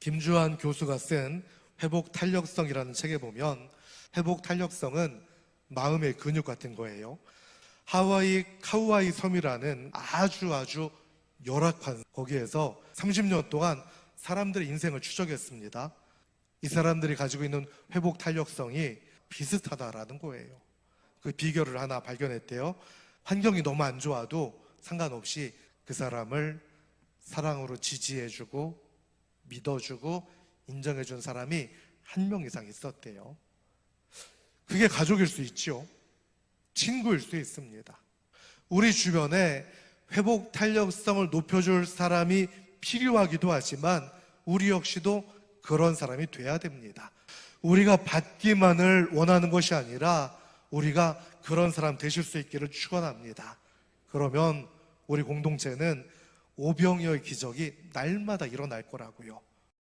김주한 교수가 쓴 회복 탄력성이라는 책에 보면 회복 탄력성은 마음의 근육 같은 거예요. 하와이 카우아이 섬이라는 아주 아주 열악한 거기에서 30년 동안 사람들의 인생을 추적했습니다. 이 사람들이 가지고 있는 회복 탄력성이 비슷하다라는 거예요. 그 비결을 하나 발견했대요. 환경이 너무 안 좋아도 상관없이 그 사람을 사랑으로 지지해주고 믿어주고 인정해 준 사람이 한 명 이상 있었대요. 그게 가족일 수 있죠. 친구일 수 있습니다. 우리 주변에 회복 탄력성을 높여줄 사람이 필요하기도 하지만 우리 역시도 그런 사람이 돼야 됩니다. 우리가 받기만을 원하는 것이 아니라 우리가 그런 사람 되실 수 있기를 축원합니다. 그러면 우리 공동체는 오병이어의 기적이 날마다 일어날 거라고요.